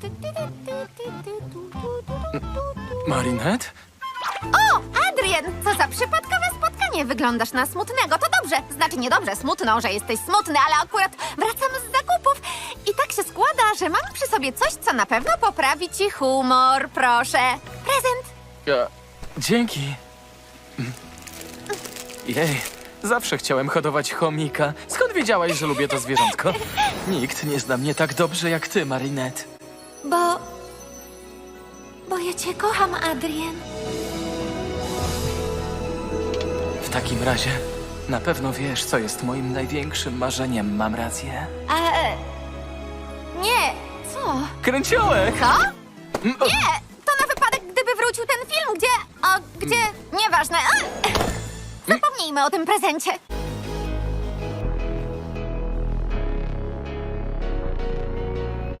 Marinette? O, Adrian, co za przypadkowe spotkanie. Wyglądasz na smutnego. To dobrze. Znaczy niedobrze, smutno, że jesteś smutny, ale akurat wracam z zakupów. I tak się składa, że mam przy sobie coś, co na pewno poprawi ci humor. Proszę. Prezent. Ja... Dzięki. Jej, zawsze chciałem hodować chomika. Skąd wiedziałaś, że lubię to zwierzątko? Nikt nie zna mnie tak dobrze jak ty, Marinette. Bo... Bo ja cię kocham, Adrian. W takim razie, na pewno wiesz, co jest moim największym marzeniem, mam rację. A... Nie. Co? Kręciołek! Co? Mm, o, Nie! To na wypadek, gdyby wrócił ten film, gdzie... O, gdzie... Nieważne. A! Zapomnijmy o tym prezencie.